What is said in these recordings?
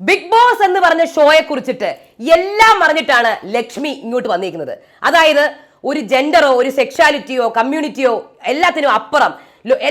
Big boss എന്ന് പറഞ്ഞ ഷോയെ കുറിച്ചിട്ട് എല്ലാം അറിഞ്ഞിട്ടാണ് ലക്ഷ്മി ഇങ്ങോട്ട് വന്നിരിക്കുന്നത്. അതായത് ഒരു ജെൻഡറോ ഒരു സെക്ഷാലിറ്റിയോ കമ്മ്യൂണിറ്റിയോ എല്ലാത്തിനും അപ്പുറം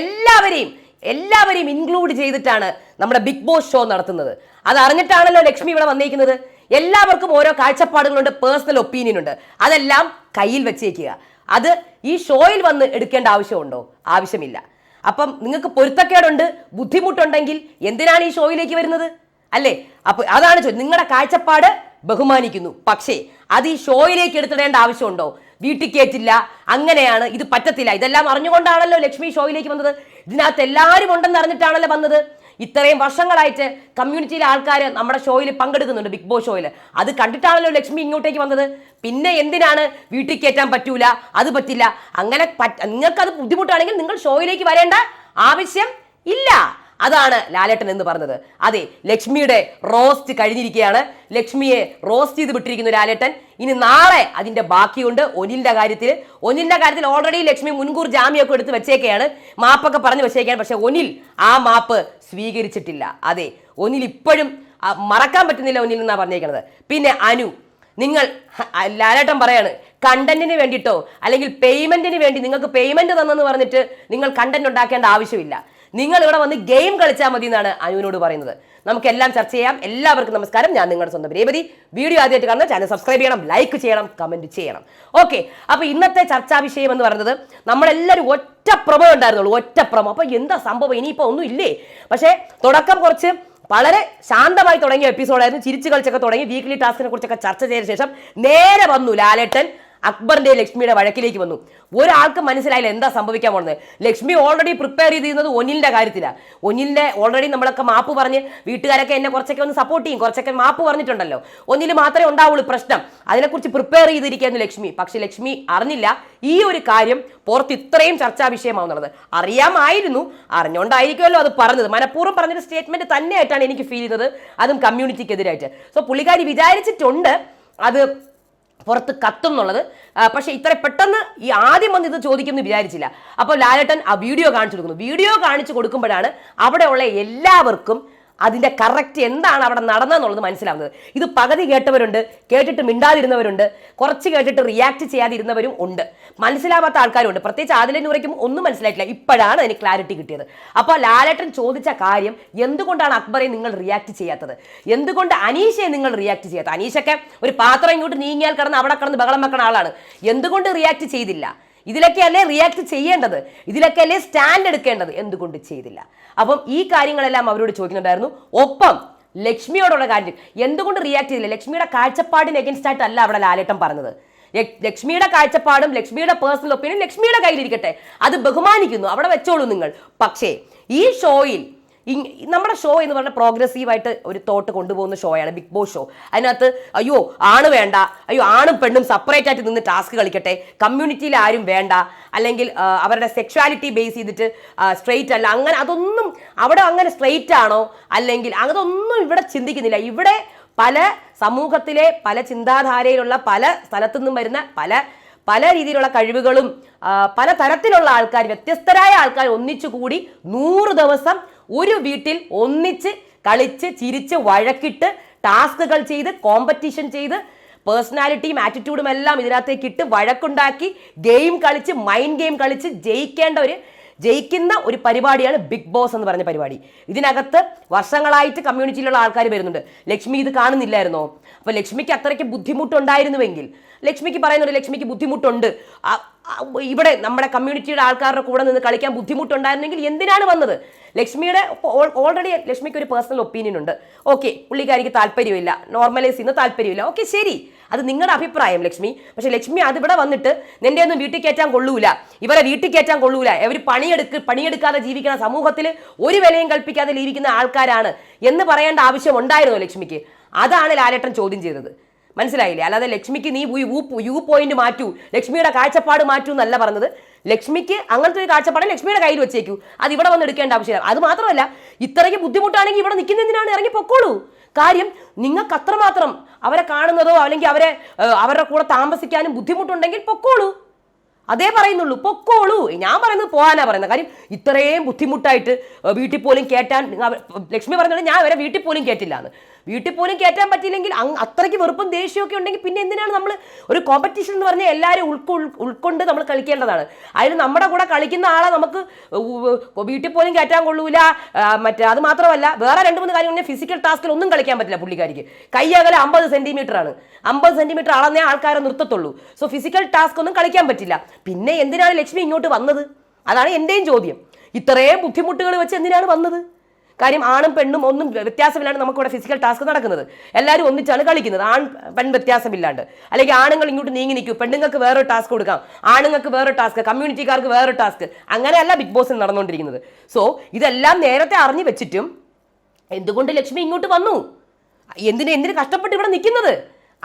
എല്ലാവരെയും എല്ലാവരെയും ഇൻക്ലൂഡ് ചെയ്തിട്ടാണ് നമ്മുടെ ബിഗ് ബോസ് ഷോ നടത്തുന്നത്. അത് അറിഞ്ഞിട്ടാണല്ലോ ലക്ഷ്മി ഇവിടെ വന്നിരിക്കുന്നത്. എല്ലാവർക്കും ഓരോ കാഴ്ചപ്പാടുകളുണ്ട് പേഴ്സണൽ ഒപ്പീനിയൻ ഉണ്ട്. അതെല്ലാം കയ്യിൽ വെച്ചേക്കുക. അത് ഈ ഷോയിൽ വന്ന് എടുക്കേണ്ട ആവശ്യമുണ്ടോ? ആവശ്യമില്ല. അപ്പം നിങ്ങൾക്ക് പൊരുത്തക്കേടുണ്ട് ബുദ്ധിമുട്ടുണ്ടെങ്കിൽ എന്തിനാണ് ഈ ഷോയിലേക്ക് വരുന്നത്? അല്ലേ? അപ്പൊ അതാണ് ചോദ്യം നിങ്ങളുടെ കാഴ്ചപ്പാട് ബഹുമാനിക്കുന്നു. പക്ഷേ അത് ഈ ഷോയിലേക്ക് എടുത്തിടേണ്ട ആവശ്യമുണ്ടോ? വീട്ടിൽ കയറ്റില്ല അങ്ങനെയാണ്. ഇത് പറ്റത്തില്ല. ഇതെല്ലാം അറിഞ്ഞുകൊണ്ടാണല്ലോ ലക്ഷ്മി ഷോയിലേക്ക് വന്നത്. ഇതിനകത്ത് എല്ലാവരും ഉണ്ടെന്ന് അറിഞ്ഞിട്ടാണല്ലോ വന്നത്. ഇത്രയും വർഷങ്ങളായിട്ട് കമ്മ്യൂണിറ്റിയിലെ ആൾക്കാർ നമ്മുടെ ഷോയിൽ പങ്കെടുക്കുന്നുണ്ട് ബിഗ് ബോസ് ഷോയിൽ. അത് കണ്ടിട്ടാണല്ലോ ലക്ഷ്മി ഇങ്ങോട്ടേക്ക് വന്നത്. പിന്നെ എന്തിനാണ് വീട്ടിൽ കയറ്റാൻ പറ്റൂല? അത് പറ്റില്ല. അങ്ങനെ നിങ്ങൾക്കത് ബുദ്ധിമുട്ടാണെങ്കിൽ നിങ്ങൾ ഷോയിലേക്ക് വരേണ്ട ആവശ്യം ഇല്ല. അതാണ് ലാലേട്ടൻ എന്ന് പറഞ്ഞത്. അതെ ലക്ഷ്മിയുടെ റോസ്റ്റ് കഴിഞ്ഞിരിക്കുകയാണ്. ലക്ഷ്മിയെ റോസ്റ്റ് ചെയ്ത് വിട്ടിരിക്കുന്നു ലാലേട്ടൻ. ഇനി നാളെ അതിന്റെ ബാക്കിയുണ്ട് ഒനിലിന്റെ കാര്യത്തിൽ ഒനിലിന്റെ കാര്യത്തിൽ ഓൾറെഡി ലക്ഷ്മി മുൻകൂർ ജാമ്യമൊക്കെ എടുത്ത് വെച്ചേക്കെയാണ്. മാപ്പൊക്കെ പറഞ്ഞു വെച്ചേക്കാണ് പക്ഷേ ഒനിൽ ആ മാപ്പ് സ്വീകരിച്ചിട്ടില്ല. അതെ ഒനിൽ ഇപ്പോഴും മറക്കാൻ പറ്റുന്നില്ല ഒനിൽ എന്നാണ് പറഞ്ഞേക്കുന്നത് പിന്നെ അനു നിങ്ങൾ ലാലേട്ടൻ പറയാണ് കണ്ടന്റിന് വേണ്ടിയിട്ടോ അല്ലെങ്കിൽ പേയ്മെന്റിന് വേണ്ടി നിങ്ങൾക്ക് പേയ്മെന്റ് തന്നെന്ന് പറഞ്ഞിട്ട് നിങ്ങൾ കണ്ടന്റ് ഉണ്ടാക്കേണ്ട ആവശ്യമില്ല. നിങ്ങൾ ഇവിടെ വന്ന് ഗെയിം കളിച്ചാൽ മതി എന്നാണ് അനുവിനോട് പറയുന്നത്. നമുക്കെല്ലാം ചർച്ച ചെയ്യാം. എല്ലാവർക്കും നമസ്കാരം. ഞാൻ നിങ്ങളുടെ സ്വന്തം രേപതി വീഡിയോ ആദ്യമായിട്ട് കാണുന്ന ചാനൽ സബ്സ്ക്രൈബ് ചെയ്യണം ലൈക്ക് ചെയ്യണം കമന്റ് ചെയ്യണം. ഓക്കെ അപ്പോൾ ഇന്നത്തെ ചർച്ചാ വിഷയം എന്ന് പറയുന്നത് നമ്മളെല്ലാവരും ഒറ്റ പ്രമോ ഉണ്ടായിരുന്നുള്ളൂ. ഒറ്റ പ്രമോ. അപ്പോൾ എന്താ സംഭവം? ഇനിയിപ്പോ ഒന്നും ഇല്ലേ? പക്ഷേ തുടക്കം കുറച്ച് വളരെ ശാന്തമായി തുടങ്ങിയ എപ്പിസോഡായിരുന്നു ചിരിച്ചു കളിച്ചൊക്കെ തുടങ്ങി. വീക്ക്ലി ടാസ്കിനെ കുറിച്ചൊക്കെ ചർച്ച ചെയ്ത ശേഷം നേരെ വന്നു ലാലേട്ടൻ. അക്ബറിന്റെ ലക്ഷ്മിയുടെ വഴക്കിലേക്ക് വന്നു. ഒരാൾക്ക് മനസ്സിലായില്ല എന്താ സംഭവിക്കാൻ പോകുന്നത് ലക്ഷ്മി ഓൾറെഡി പ്രിപ്പയർ ചെയ്തിരുന്നത് ഒനിലിന്റെ കാര്യത്തിലാണ് ഒനിലിന്റെ ഓൾറെഡി നമ്മളൊക്കെ മാപ്പ് പറഞ്ഞ് വീട്ടുകാരൊക്കെ എന്നെ കുറച്ചൊക്കെ ഒന്ന് സപ്പോർട്ട് ചെയ്യും കുറച്ചൊക്കെ മാപ്പ് പറഞ്ഞിട്ടുണ്ടല്ലോ. ഒന്നിൽ മാത്രമേ ഉണ്ടാവുള്ളൂ പ്രശ്നം. അതിനെക്കുറിച്ച് പ്രിപ്പയർ ചെയ്തിരിക്കുന്നു ലക്ഷ്മി. പക്ഷെ ലക്ഷ്മി അറിഞ്ഞില്ല ഈ ഒരു കാര്യം പുറത്ത് ഇത്രയും ചർച്ചാ വിഷയമാവുന്നുള്ളത്. അറിയാമായിരുന്നു അറിഞ്ഞുകൊണ്ടായിരിക്കുമല്ലോ അത് പറഞ്ഞത്. മനഃപൂർവം പറഞ്ഞൊരു സ്റ്റേറ്റ്മെന്റ് തന്നെയായിട്ടാണ് എനിക്ക് ഫീൽ ചെയ്തത്. അതും കമ്മ്യൂണിറ്റിക്കെതിരായിട്ട് സോ പുള്ളിക്കാരി വിചാരിച്ചിട്ടുണ്ട് അത് പുറത്ത് കത്തും എന്നുള്ളത് പക്ഷെ ഇത്ര പെട്ടെന്ന് ഈ ആദ്യം വന്ന് ഇത് ചോദിക്കുമെന്ന് വിചാരിച്ചില്ല. അപ്പോൾ ലാലേട്ടൻ ആ വീഡിയോ കാണിച്ചു കൊടുക്കുന്നു. വീഡിയോ കാണിച്ചു കൊടുക്കുമ്പോഴാണ് അവിടെയുള്ള എല്ലാവർക്കും അതിന്റെ കറക്റ്റ് എന്താണ് അവിടെ നടന്നതെന്നുള്ളത് മനസ്സിലാവുന്നത്. ഇത് പകുതി കേട്ടവരുണ്ട് കേട്ടിട്ട് മിണ്ടാതിരുന്നവരുണ്ട് കുറച്ച് കേട്ടിട്ട് റിയാക്ട് ചെയ്യാതിരുന്നവരും ഉണ്ട്. മനസ്സിലാവാത്ത ആൾക്കാരുണ്ട്. പ്രത്യേകിച്ച് ആദിലെ നൂറയ്ക്കും ഒന്നും മനസ്സിലായിട്ടില്ല. ഇപ്പോഴാണ് അതിന് ക്ലാരിറ്റി കിട്ടിയത്. അപ്പോൾ ലാലേട്ടൻ ചോദിച്ച കാര്യം എന്തുകൊണ്ടാണ് അക്ബറെ നിങ്ങൾ റിയാക്ട് ചെയ്യാത്തത്? എന്തുകൊണ്ട് അനീഷയെ നിങ്ങൾ റിയാക്ട് ചെയ്യാത്തത്? അനീഷൊക്കെ ഒരു പാത്രം ഇങ്ങോട്ട് നീങ്ങിയാൽ കിടന്ന് അവിടെ കിടന്ന് ബഹളം വെക്കണ ആളാണ്. എന്തുകൊണ്ട് റിയാക്ട് ചെയ്തില്ല? ഇതിലൊക്കെ അല്ലേ റിയാക്ട് ചെയ്യേണ്ടത്? ഇതിലൊക്കെ അല്ലേ സ്റ്റാൻഡ് എടുക്കേണ്ടത്? എന്തുകൊണ്ട് ചെയ്തില്ല? അപ്പം ഈ കാര്യങ്ങളെല്ലാം അവരോട് ചോദിക്കുന്നുണ്ടായിരുന്നു. ഒപ്പം ലക്ഷ്മിയോടുള്ള കാര്യം. എന്തുകൊണ്ട് റിയാക്ട് ചെയ്തില്ല? ലക്ഷ്മിയുടെ കാഴ്ചപ്പാടിന് എഗൻസ്റ്റ് ആയിട്ടല്ല അവിടെ ലാലേട്ടം പറഞ്ഞത്. ലക്- ലക്ഷ്മിയുടെ കാഴ്ചപ്പാടും ലക്ഷ്മിയുടെ പേഴ്സണൽ ഒപ്പീനിയൻ ലക്ഷ്മിയുടെ കയ്യിലിരിക്കട്ടെ. അത് ബഹുമാനിക്കുന്നു. അവിടെ വെച്ചോളൂ നിങ്ങൾ. പക്ഷേ ഈ ഷോയിൽ നമ്മുടെ ഷോ എന്ന് പറഞ്ഞാൽ പ്രോഗ്രസീവായിട്ട് ഒരു തോട്ട് കൊണ്ടുപോകുന്ന ഷോയാണ് ബിഗ് ബോസ് ഷോ അതിനകത്ത് അയ്യോ ആണ് വേണ്ട അയ്യോ ആണും പെണ്ണും സെപ്പറേറ്റ് ആയിട്ട് നിന്ന് ടാസ്ക് കളിക്കട്ടെ കമ്മ്യൂണിറ്റിയിൽ ആരും വേണ്ട അല്ലെങ്കിൽ അവരുടെ സെക്ഷുവാലിറ്റി ബേസ് ചെയ്തിട്ട് സ്ട്രെയിറ്റ് അല്ല അങ്ങനെ അതൊന്നും അവിടെ അങ്ങനെ സ്ട്രെയിറ്റ് ആണോ അല്ലെങ്കിൽ അതൊന്നും ഇവിടെ ചിന്തിക്കുന്നില്ല. ഇവിടെ പല സമൂഹത്തിലെ പല ചിന്താധാരയിലുള്ള പല സ്ഥലത്തു നിന്നും വരുന്ന പല പല രീതിയിലുള്ള കഴിവുകളും പല തരത്തിലുള്ള ആൾക്കാർ വ്യത്യസ്തരായ ആൾക്കാർ ഒന്നിച്ചു കൂടി നൂറ് ദിവസം ഒരു വീട്ടിൽ ഒന്നിച്ച് കളിച്ച് ചിരിച്ച് വഴക്കിട്ട് ടാസ്കുകൾ ചെയ്ത് കോമ്പറ്റീഷൻ ചെയ്ത് പേഴ്സണാലിറ്റിയും ആറ്റിറ്റ്യൂഡും എല്ലാം ഇതിനകത്തേക്ക് ഇട്ട് വഴക്കുണ്ടാക്കി ഗെയിം കളിച്ച് മൈൻഡ് ഗെയിം കളിച്ച് ജയിക്കേണ്ട ഒരു ജയിക്കുന്ന ഒരു പരിപാടിയാണ് ബിഗ് ബോസ് എന്ന് പറഞ്ഞ പരിപാടി. ഇതിനകത്ത് വർഷങ്ങളായിട്ട് കമ്മ്യൂണിറ്റിയിലുള്ള ആൾക്കാർ വരുന്നുണ്ട്. ലക്ഷ്മി ഇത് കാണുന്നില്ലായിരുന്നോ? അപ്പൊ ലക്ഷ്മിക്ക് അത്രയ്ക്ക് ബുദ്ധിമുട്ടുണ്ടായിരുന്നുവെങ്കിൽ ലക്ഷ്മിക്ക് പറയുന്നുണ്ട് ലക്ഷ്മിക്ക് ബുദ്ധിമുട്ടുണ്ട്. ഇവിടെ നമ്മുടെ കമ്മ്യൂണിറ്റിയുടെ ആൾക്കാരുടെ കൂടെ നിന്ന് കളിക്കാൻ ബുദ്ധിമുട്ടുണ്ടായിരുന്നെങ്കിൽ എന്തിനാണ് വന്നത്? ലക്ഷ്മിയുടെ ഓൾറെഡി ലക്ഷ്മിക്ക് ഒരു പേഴ്സണൽ ഒപ്പീനിയൻ ഉണ്ട്. ഓക്കെ പുള്ളിക്കാരിക്ക് താല്പര്യമില്ല. നോർമലൈസ് ചെയ്യുന്ന താല്പര്യമില്ല. ഓക്കെ ശരി. അത് നിങ്ങളുടെ അഭിപ്രായം ലക്ഷ്മി. പക്ഷെ ലക്ഷ്മി അതിവിടെ വന്നിട്ട് നിന്റെ ഒന്നും വീട്ടിൽ കയറ്റാൻ കൊള്ളൂല. ഇവരെ വീട്ടിൽ കയറ്റാൻ കൊള്ളൂല. ഇവർ പണിയെടുക്ക് പണിയെടുക്കാതെ ജീവിക്കുന്ന സമൂഹത്തിൽ ഒരു വിലയും കൽപ്പിക്കാതെ ജീവിക്കുന്ന ആൾക്കാരാണ് എന്ന് പറയേണ്ട ആവശ്യം ഉണ്ടായിരുന്നു ലക്ഷ്മിക്ക്? അതാണ് ലാലേട്ടൻ ചോദ്യം ചെയ്തത്. മനസ്സിലായില്ലേ? അല്ലാതെ ലക്ഷ്മിക്ക് നീ യു പോയിന്റ് മാറ്റൂ. ലക്ഷ്മിയുടെ കാഴ്ചപ്പാട് മാറ്റൂ എന്നല്ല പറഞ്ഞത്. ലക്ഷ്മിക്ക് അങ്ങനത്തെ ഒരു കാഴ്ചപ്പാട് ലക്ഷ്മിയുടെ കയ്യിൽ വെച്ചേക്കൂ. അത് ഇവിടെ വന്ന് എടുക്കേണ്ട ആവശ്യമില്ല. അത് മാത്രമല്ല ഇത്രയ്ക്ക് ബുദ്ധിമുട്ടാണെങ്കിൽ ഇവിടെ നിൽക്കുന്നതിനാണ് ഇറങ്ങി പൊക്കോളൂ. കാര്യം നിങ്ങൾക്ക് അത്രമാത്രം അവരെ കാണുന്നതോ അല്ലെങ്കിൽ അവരെ അവരുടെ കൂടെ താമസിക്കാനും ബുദ്ധിമുട്ടുണ്ടെങ്കിൽ പൊക്കോളൂ. അതേ പറയുന്നുള്ളൂ പൊക്കോളൂ. ഞാൻ പറയുന്നത് പോകാനാ പറയുന്നത്. കാര്യം ഇത്രയും ബുദ്ധിമുട്ടായിട്ട് വീട്ടിൽ പോലും കേട്ടാൻ ലക്ഷ്മി പറഞ്ഞത് ഞാൻ അവരെ വീട്ടിൽ പോലും കേട്ടില്ല എന്ന്. വീട്ടിൽ പോലും കയറ്റാൻ പറ്റിയില്ലെങ്കിൽ അത്രയ്ക്ക് വെറുപ്പും ദേഷ്യമൊക്കെ ഉണ്ടെങ്കിൽ പിന്നെ എന്തിനാണ് നമ്മൾ ഒരു കോമ്പറ്റീഷൻ എന്ന് പറഞ്ഞാൽ എല്ലാവരും ഉൾക്കൊ ഉൾക്കൊണ്ട് നമ്മൾ കളിക്കേണ്ടതാണ്. അതിൽ നമ്മുടെ കൂടെ കളിക്കുന്ന ആളെ നമുക്ക് വീട്ടിൽ പോലും കയറ്റാൻ കൊള്ളൂല. മറ്റേ അത് മാത്രമല്ല വേറെ രണ്ട് മൂന്ന് കാര്യം പറഞ്ഞാൽ ഫിസിക്കൽ ടാസ്കിൽ ഒന്നും കളിക്കാൻ പറ്റില്ല പുള്ളിക്കാരിക്ക്. കൈ അകലെ അമ്പത് സെന്റിമീറ്റർ ആണ്. അമ്പത് സെന്റിമീറ്റർ അളന്നേ ആൾക്കാരെ നിർത്തത്തുള്ളൂ. സോ ഫിസിക്കൽ ടാസ്ക് ഒന്നും കളിക്കാൻ പറ്റില്ല. പിന്നെ എന്തിനാണ് ലക്ഷ്മി ഇങ്ങോട്ട് വന്നത്? അതാണ് എന്റെയും ചോദ്യം. ഇത്രയും ബുദ്ധിമുട്ടുകൾ വെച്ച് എന്തിനാണ് വന്നത്? കാര്യം ആണും പെണ്ണും ഒന്നും വ്യത്യാസമില്ലാണ്ട് നമുക്കിവിടെ ഫിസിക്കൽ ടാസ്ക് നടക്കുന്നത്. എല്ലാവരും ഒന്നിച്ചാണ് കളിക്കുന്നത്. ആൺ പെൺ വ്യത്യാസമില്ലാണ്ട്. അല്ലെങ്കിൽ ആണുങ്ങൾ ഇങ്ങോട്ട് നീങ്ങി നിൽക്കും. പെണ്ണുങ്ങൾക്ക് വേറെ ടാസ്ക് കൊടുക്കാം. ആണുങ്ങൾക്ക് വേറെ ടാസ്ക് കമ്മ്യൂണിറ്റിക്കാർക്ക് വേറെ ടാസ്ക് അങ്ങനെയല്ല ബിഗ് ബോസിൽ നടന്നുകൊണ്ടിരിക്കുന്നത്. സോ ഇതെല്ലാം നേരത്തെ അറിഞ്ഞു വെച്ചിട്ടും എന്തുകൊണ്ട് ലക്ഷ്മി ഇങ്ങോട്ട് വന്നു? എന്തിന് എന്തിന് കഷ്ടപ്പെട്ട് ഇവിടെ നിൽക്കുന്നത്?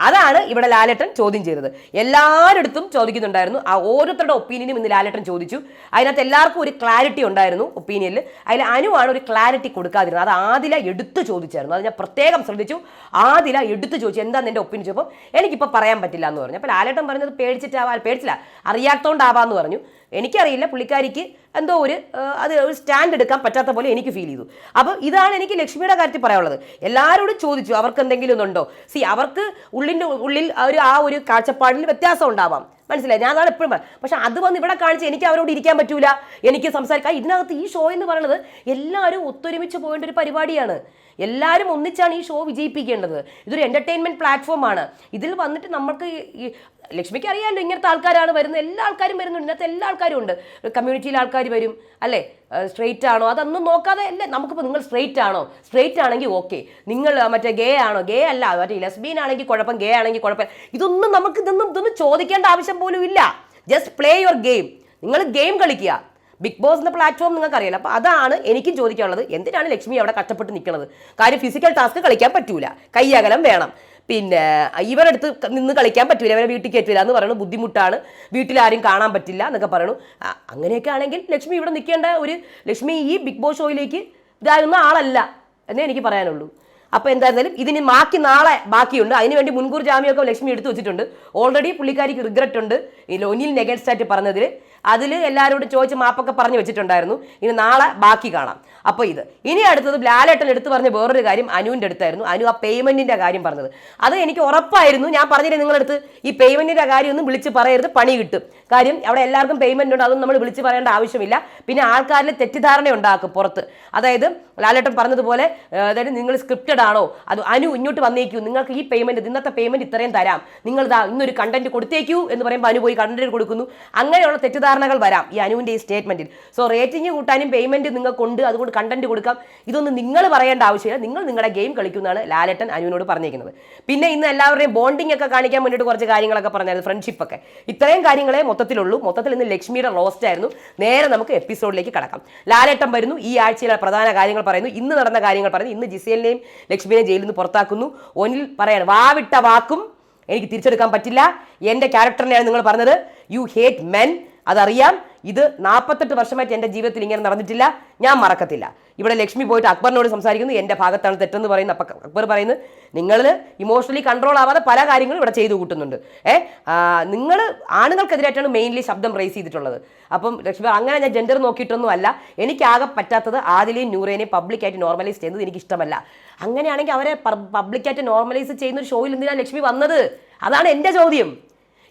അതാണ് ഇവിടെ ലാലേട്ടൻ ചോദ്യം ചെയ്തത്. എല്ലാവരടുത്തും ചോദിക്കുന്നുണ്ടായിരുന്നു. ആ ഓരോരുത്തരുടെ ഒപ്പീനിയനും ഇന്ന് ലാലേട്ടൻ ചോദിച്ചു. അതിനകത്ത് എല്ലാവർക്കും ഒരു ക്ലാരിറ്റി ഉണ്ടായിരുന്നു ഒപ്പീനിയനിൽ. അതിൽ അനുവാണ് ഒരു ക്ലാരിറ്റി കൊടുക്കാതിരുന്നത്. അത് ആദില എടുത്ത് ചോദിച്ചായിരുന്നു. അത് ഞാൻ പ്രത്യേകം ശ്രദ്ധിച്ചു. ആദില എടുത്ത് ചോദിച്ചു. എന്താ നിന്റെ ഒപ്പീനിയൻ ചോദിച്ചപ്പോൾ എനിക്കിപ്പോൾ പറയാൻ പറ്റില്ല എന്ന് പറഞ്ഞു. അപ്പോൾ ലാലേട്ടൻ പറഞ്ഞത് പേടിച്ചിട്ടാവാ പേടിച്ചില്ല. അറിയാത്തോണ്ടാവാന്ന് പറഞ്ഞു. എനിക്കറിയില്ല പുള്ളിക്കാരിക്ക് എന്തോ ഒരു അത് ഒരു സ്റ്റാൻഡ് എടുക്കാൻ പറ്റാത്ത പോലെ എനിക്ക് ഫീൽ ചെയ്തു. അപ്പോൾ ഇതാണ് എനിക്ക് ലക്ഷ്മിയുടെ കാര്യത്തിൽ പറയാനുള്ളത്. എല്ലാവരോടും ചോദിച്ചു അവർക്ക് എന്തെങ്കിലും ഒന്നുണ്ടോ സി അവർക്ക് ഉള്ളിന്റെ ഉള്ളിൽ ഒരു ആ ഒരു കാഴ്ചപ്പാടിൽ വ്യത്യാസം ഉണ്ടാവാം. മനസ്സിലായി? ഞാൻ അതാണ് എപ്പോഴും പക്ഷെ അത് വന്ന് ഇവിടെ കാണിച്ച് എനിക്ക് അവരോട് ഇരിക്കാൻ പറ്റൂല. എനിക്ക് സംസാരിക്കാം ഇതിനകത്ത് ഈ ഷോ എന്ന് പറയുന്നത് എല്ലാവരും ഒത്തൊരുമിച്ച് പോകേണ്ട ഒരു പരിപാടിയാണ്. എല്ലാവരും ഒന്നിച്ചാണ് ഈ ഷോ വിജയിപ്പിക്കേണ്ടത്. ഇതൊരു എന്റർടൈൻമെന്റ് പ്ലാറ്റ്ഫോമാണ് ഇതിൽ വന്നിട്ട് നമ്മൾക്ക് ഈ- ലക്ഷ്മിക്ക് അറിയാമല്ലോ ഇങ്ങനത്തെ ആൾക്കാരാണ് വരുന്നത്. എല്ലാ ആൾക്കാരും വരുന്നുണ്ട്. ഇന്നത്തെ എല്ലാ ആൾക്കാരും ഉണ്ട്. കമ്മ്യൂണിറ്റിയിലെ ആൾക്കാർ വരും. അല്ലേ? സ്ട്രെയിറ്റ് ആണോ? അതൊന്നും നോക്കാതെ അല്ലേ നമുക്കിപ്പോൾ നിങ്ങൾ സ്ട്രെയിറ്റ് ആണോ? സ്ട്രെയിറ്റ് ആണെങ്കിൽ ഓക്കെ നിങ്ങൾ മറ്റേ ഗേ ആണോ? ഗേ അല്ല. മറ്റേ ലെസ്ബീൻ ആണെങ്കിൽ കുഴപ്പം ഗേ ആണെങ്കിൽ കുഴപ്പം. ഇതൊന്നും നമുക്ക് ഇതൊന്നും ഇതൊന്നും ചോദിക്കേണ്ട ആവശ്യം പോലും ഇല്ല. ജസ്റ്റ് പ്ലേ യുവർ ഗെയിം നിങ്ങൾ ഗെയിം കളിക്കുക. ബിഗ് ബോസ് എന്ന പ്ലാറ്റ്ഫോം നിങ്ങൾക്ക് അറിയില്ല അപ്പോൾ അതാണ് എനിക്കും ചോദിക്കാനുള്ളത്. എന്തിനാണ് ലക്ഷ്മി അവിടെ കഷ്ടപ്പെട്ട് നിൽക്കുന്നത്? കാര്യം ഫിസിക്കൽ ടാസ്ക് കളിക്കാൻ പറ്റൂല. കൈയകലം വേണം. പിന്നെ ഇവരടുത്ത് നിന്ന് കളിക്കാൻ പറ്റില്ല ഇവരെ വീട്ടിൽ കയറ്റില്ല എന്ന് പറയുന്നത് ബുദ്ധിമുട്ടാണ്. വീട്ടിൽ ആരും കാണാൻ പറ്റില്ല എന്നൊക്കെ പറയണു അങ്ങനെയൊക്കെ ആണെങ്കിൽ ലക്ഷ്മി ഇവിടെ നിൽക്കേണ്ട ഒരു ലക്ഷ്മി ഈ ബിഗ് ബോസ് ഷോയിലേക്ക് ഇതാകുന്ന ആളല്ല എന്നേ എനിക്ക് പറയാനുള്ളൂ. അപ്പോൾ എന്തായിരുന്നാലും ഇതിന് ബാക്കി നാളെ ബാക്കിയുണ്ട്. അതിനുവേണ്ടി മുൻകൂർ ജാമ്യമൊക്കെ ലക്ഷ്മി എടുത്തു വെച്ചിട്ടുണ്ട്. ഓൾറെഡി പുള്ളിക്കാരിക്ക് റിഗ്രറ്റ് ഉണ്ട്. ഈ ലോനിയിൽ ആയിട്ട് പറഞ്ഞതിൽ അതിൽ എല്ലാവരോടും ചോദിച്ച് മാപ്പൊക്കെ പറഞ്ഞു വെച്ചിട്ടുണ്ടായിരുന്നു. ഇനി നാളെ ബാക്കി കാണാം. അപ്പോൾ ഇത്. ഇനി അടുത്തത് ലാലേട്ടൻ എടുത്തു പറഞ്ഞ വേറൊരു കാര്യം അനുവിന്റെ അടുത്തായിരുന്നു. അനു ആ പേയ്മെന്റിന്റെ കാര്യം പറഞ്ഞത്. അത് എനിക്ക് ഉറപ്പായിരുന്നു. ഞാൻ പറഞ്ഞില്ലേ നിങ്ങളടുത്ത്? ഈ പേയ്മെന്റിന്റെ കാര്യം ഒന്നും വിളിച്ച് പറയരുത്. പണി കിട്ടും. കാര്യം അവിടെ എല്ലാവർക്കും പേയ്മെന്റ് ഉണ്ട്. അതൊന്നും നമ്മൾ വിളിച്ച് പറയേണ്ട ആവശ്യമില്ല. പിന്നെ ആൾക്കാരിൽ തെറ്റിദ്ധാരണ ഉണ്ടാക്കും പുറത്ത്. അതായത് ലാലേട്ടൻ പറഞ്ഞതുപോലെ അതായത് നിങ്ങൾ സ്ക്രിപ്റ്റഡ് ആണോ? അത് അനു ഇങ്ങോട്ട് വന്നേക്കൂ. നിങ്ങൾക്ക് ഈ പേയ്മെന്റ് ഇന്നത്തെ പേയ്മെന്റ് ഇത്രയും തരാം. നിങ്ങൾ ഇന്നൊരു കണ്ടന്റ് കൊടുത്തേക്കൂ എന്ന് പറയുമ്പോൾ അനു പോയി കണ്ടന്റ് കൊടുക്കുന്നു. അങ്ങനെയുള്ള തെറ്റിദ്ധാരണകൾ വരാം ഈ അനുവിന്റെ ഈ സ്റ്റേറ്റ്മെന്റിൽ സോ റേറ്റിംഗ് കൂട്ടാനും പേയ്മെന്റ് നിങ്ങൾക്കുണ്ട് അതുകൊണ്ട് കണ്ടന്റ് കൊടുക്കാം. ഇതൊന്നും നിങ്ങൾ പറയേണ്ട ആവശ്യമില്ല. നിങ്ങൾ നിങ്ങളുടെ ഗെയിം കളിക്കുന്നതാണ് ലാലേട്ടൻ അനുവിനോട് പറഞ്ഞിരിക്കുന്നത്. പിന്നെ ഇന്ന് എല്ലാവരുടെയും ബോണ്ടിങ് ഒക്കെ കാണിക്കാൻ വേണ്ടിയിട്ട് കുറച്ച് കാര്യങ്ങളൊക്കെ പറഞ്ഞായിരുന്നു ഫ്രണ്ട്ഷിപ്പ് ഒക്കെ. ഇത്രയും കാര്യങ്ങളെ മൊത്തത്തിലുള്ളൂ. മൊത്തത്തിൽ ഇന്ന് ലക്ഷ്മിയുടെ റോസ്റ്റ് ആയിരുന്നു. നേരെ നമുക്ക് എപ്പിസോഡിലേക്ക് കടക്കാം. ലാലേട്ടൻ വരുന്നു. ഈ ആഴ്ചയിലെ പ്രധാന കാര്യങ്ങൾ പറയുന്നു. ഇന്ന് നടന്ന കാര്യങ്ങൾ പറയുന്നു. ഇന്ന് ജിസേലിനെയും ലക്ഷ്മിയെയും ജയിലിൽ നിന്ന് പുറത്താക്കുന്നു. ഒനിൽ പറയാണ് വാവിട്ട വാക്കും എനിക്ക് തിരിച്ചെടുക്കാൻ പറ്റില്ല. എന്റെ ക്യാരക്ടറിനെയാണ് നിങ്ങൾ പറഞ്ഞത്. യു ഹേറ്റ് മെൻ അതറിയാം ഇത് നാൽപ്പത്തെട്ട് വർഷമായിട്ട് എന്റെ ജീവിതത്തിൽ ഇങ്ങനെ നടന്നിട്ടില്ല. ഞാൻ മറക്കത്തില്ല. ഇവിടെ ലക്ഷ്മി പോയിട്ട് അക്ബറിനോട് സംസാരിക്കുന്നു. എന്റെ ഭാഗത്താണ് തെറ്റെന്ന് പറയുന്നു അപ്പം അക്ബർ പറയുന്നത് നിങ്ങൾ ഇമോഷണലി കൺട്രോൾ ആവാതെ പല കാര്യങ്ങളും ഇവിടെ ചെയ്തു കൂട്ടുന്നുണ്ട്. ഏ നിങ്ങൾ ആണുങ്ങൾക്കെതിരായിട്ടാണ് മെയിൻലി ശബ്ദം റേസ് ചെയ്തിട്ടുള്ളത്. അപ്പം ലക്ഷ്മി അങ്ങനെ ഞാൻ ജെൻഡർ നോക്കിയിട്ടൊന്നും അല്ല. എനിക്കാകെ പറ്റാത്തത് ആദിലെയും നൂറേനെയും പബ്ലിക്കായിട്ട് നോർമലൈസ് ചെയ്യുന്നത് എനിക്ക് ഇഷ്ടമല്ല അങ്ങനെയാണെങ്കിൽ അവരെ പബ്ലിക്കായിട്ട് നോർമലൈസ് ചെയ്യുന്ന ഒരു ഷോയിൽ എന്തിനാണ് ലക്ഷ്മി വന്നത്? അതാണ് എന്റെ ചോദ്യം.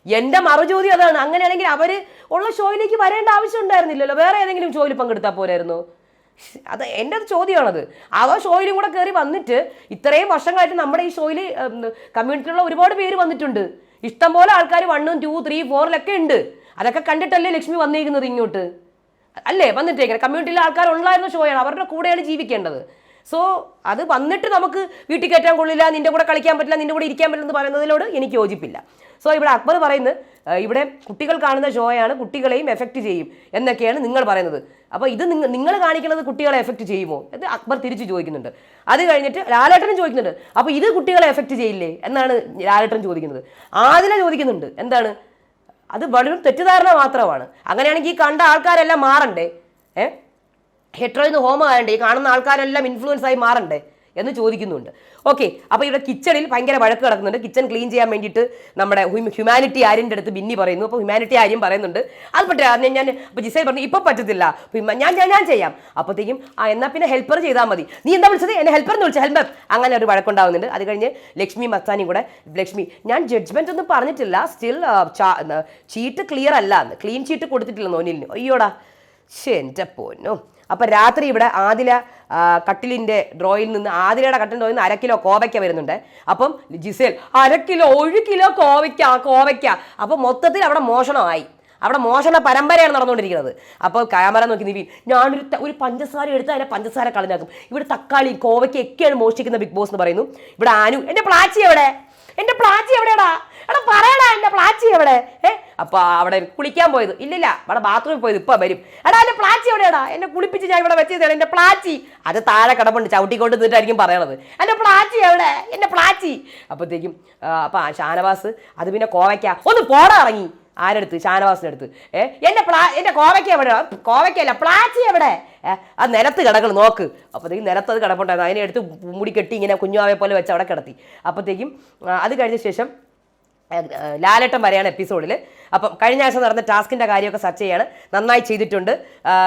എന്റെ മറുചോദ്യം അതാണ്. അങ്ങനെയാണെങ്കിൽ അവർ ഉള്ള ഷോയിലേക്ക് വരേണ്ട ആവശ്യം ഉണ്ടായിരുന്നില്ലല്ലോ. വേറെ ഏതെങ്കിലും ഷോയിൽ പങ്കെടുത്താൽ പോരായിരുന്നു. അത് എന്റെ അത് ചോദ്യമാണത്. അവ ഷോയിലും കൂടെ കയറി വന്നിട്ട് ഇത്രയും വർഷങ്ങളായിട്ട് നമ്മുടെ ഈ ഷോയിൽ കമ്മ്യൂണിറ്റിയിലുള്ള ഒരുപാട് പേര് വന്നിട്ടുണ്ട്. ഇഷ്ടംപോലെ ആൾക്കാർ വണ്ണും ടു ത്രീ ഫോറിലൊക്കെ ഉണ്ട്. അതൊക്കെ കണ്ടിട്ടല്ലേ ലക്ഷ്മി വന്നിരിക്കുന്നത് ഇങ്ങോട്ട്? അല്ലേ? വന്നിട്ടേക്കുന്നത്. കമ്മ്യൂണിറ്റിയിലെ ആൾക്കാർ ഉള്ളായിരുന്ന ഷോയാണ്. അവരുടെ കൂടെയാണ് ജീവിക്കേണ്ടത്. സോ അത് വന്നിട്ട് നമുക്ക് വീട്ടിൽ കയറ്റാൻ കൊള്ളില്ല നിന്റെ കൂടെ കളിക്കാൻ പറ്റില്ല നിന്റെ കൂടെ ഇരിക്കാൻ പറ്റില്ല എന്ന് പറയുന്നതിനോട് എനിക്ക് യോജിപ്പില്ല. സോ ഇവിടെ അക്ബർ പറയുന്നത് ഇവിടെ കുട്ടികൾ കാണുന്ന ഷോയാണ് കുട്ടികളെയും എഫക്റ്റ് ചെയ്യും എന്നൊക്കെയാണ് നിങ്ങൾ പറയുന്നത്. അപ്പോൾ ഇത് നിങ്ങൾ നിങ്ങൾ കാണിക്കുന്നത് കുട്ടികളെ എഫക്റ്റ് ചെയ്യുമോ? എന്ന് അക്ബർ തിരിച്ചു ചോദിക്കുന്നുണ്ട്. അത് കഴിഞ്ഞിട്ട് ലാലേട്ടനും ചോദിക്കുന്നുണ്ട്. അപ്പോൾ ഇത് കുട്ടികളെ എഫക്റ്റ് ചെയ്യില്ലേ എന്നാണ് ലാലേട്ടൻ ചോദിക്കുന്നത്. ആദില ചോദിക്കുന്നുണ്ട് എന്താണ്? അത് വെറും തെറ്റിദ്ധാരണ മാത്രമാണ്. അങ്ങനെയാണെങ്കിൽ കണ്ട ആൾക്കാരെല്ലാം മാറണ്ടേ? ഏ? ഹെട്രോയിൽ നിന്ന് ഹോം ആയണ്ടേ ഈ കാണുന്ന ആൾക്കാരെല്ലാം ഇൻഫ്ലുവൻസ് ആയി മാറണ്ടേ എന്ന് ചോദിക്കുന്നുണ്ട്. ഓക്കെ അപ്പോൾ ഇവിടെ കിച്ചണിൽ ഭയങ്കര വഴക്ക് കിടക്കുന്നുണ്ട് കിച്ചൺ ക്ലീൻ ചെയ്യാൻ വേണ്ടിയിട്ട് നമ്മുടെ ഹ്യൂമാനിറ്റി ആര്യന്റെ അടുത്ത് ബിന്നി പറയുന്നു. അപ്പോൾ ഹ്യൂമാനിറ്റി ആര്യം പറയുന്നുണ്ട്. അത് പറ്റില്ല ഞാൻ അപ്പോൾ ജിസൈ പറഞ്ഞു ഇപ്പോൾ പറ്റത്തില്ല. ഞാൻ ഞാൻ ഞാൻ ചെയ്യാം. അപ്പോഴത്തേക്കും ആ എന്നാൽ പിന്നെ ഹെൽപ്പർ ചെയ്താൽ മതി. നീ എന്താ വിളിച്ചത്? എന്നെ ഹെൽപ്പർ എന്ന് വിളിച്ചു ഹെൽപ്പർ അങ്ങനെ ഒരു വഴക്കുണ്ടാവുന്നുണ്ട്. അത് കഴിഞ്ഞ് ലക്ഷ്മി മസ്താനിയും കൂടെ ലക്ഷ്മി ഞാൻ ജഡ്ജ്മെന്റ് ഒന്നും പറഞ്ഞിട്ടില്ല. സ്റ്റിൽ ചീട്ട് ക്ലിയർ അല്ല. ക്ലീൻ ചീറ്റ് കൊടുത്തിട്ടില്ല നോനിലിന്. അയ്യോടാ ശേ എന്റെ പൊന്നോ. അപ്പം രാത്രി ഇവിടെ ആദില കട്ടിലിന്റെ ഡ്രോയിൽ നിന്ന് ആദിലയുടെ കട്ടിൽ ഡ്രോയിൽ നിന്ന് അര കിലോ കോവയ്ക്ക വരുന്നുണ്ട്. അപ്പം ജിസേൽ അര കിലോ ഒരു കിലോ കോവയ്ക്ക കോവയ്ക്ക. അപ്പം മൊത്തത്തിൽ അവിടെ മോഷണമായി. അവിടെ മോഷണ പരമ്പരയാണ് നടന്നുകൊണ്ടിരിക്കുന്നത്. അപ്പോൾ ക്യാമറ നോക്കി നീ ഞാനൊരു ഒരു പഞ്ചസാര എടുത്ത് അതിനെ പഞ്ചസാര കളഞ്ഞാക്കും. ഇവിടെ തക്കാളി കോവയ്ക്ക് ഒക്കെയാണ് മോഷ്ടിക്കുന്ന ബിഗ് ബോസ് എന്ന് പറയുന്നു. ഇവിടെ ആനു എന്റെ പ്ലാച്ചി എവിടെ? എന്റെ പ്ലാച്ചി എവിടെയാടാ? എടാ പറയടാ എന്റെ പ്ലാച്ചി എവിടെ? ഏ അപ്പൊ അവിടെ കുളിക്കാൻ പോയത്. ഇല്ലില്ല അവിടെ ബാത്റൂമിൽ പോയത് ഇപ്പൊ വരും. എടാ എന്റെ പ്ലാച്ചി എവിടെയാടാ? എന്നെ കുളിപ്പിച്ച് ഞാൻ ഇവിടെ വെച്ചതാണ്. എന്റെ പ്ലാച്ചി. അത് താഴെ കിടപ്പുണ്ട് ചവിട്ടിക്കൊണ്ട് നിന്നിട്ടായിരിക്കും പറയണത്. എന്റെ പ്ലാച്ചി എവിടെ? എന്റെ പ്ലാച്ചി. അപ്പോഴത്തേക്കും അപ്പൊ ഷാനവാസ് അത് പിന്നെ കോവയ്ക്ക. ഒന്ന് പോടാ ഇറങ്ങി. ആരെടുത്ത്? ഷാനവാസിന്റെ അടുത്ത് ഏ എന്റെ പ്ലാ എന്റെ കോവയ്ക്ക എവിടെ കോവയ്ക്കല്ല പ്ലാച്ചി എവിടെ? ആ നിലത്ത് കിടക്കണം നോക്ക്. അപ്പോഴത്തേക്കും നിലത്ത് അത് കിടപ്പുണ്ടായിരുന്നു അതിനെ എടുത്ത് മുടി കെട്ടി ഇങ്ങനെ കുഞ്ഞുമാവെ പോലെ വെച്ച് അവിടെ കിടത്തി. അപ്പോഴത്തേക്കും അത് കഴിഞ്ഞ ശേഷം ലാലേട്ടൻ വരെയാണ് എപ്പിസോഡിൽ അപ്പം കഴിഞ്ഞ ആഴ്ച നടന്ന ടാസ്കിന്റെ കാര്യമൊക്കെ സെർച്ച് ചെയ്യാണ്. നന്നായി ചെയ്തിട്ടുണ്ട്.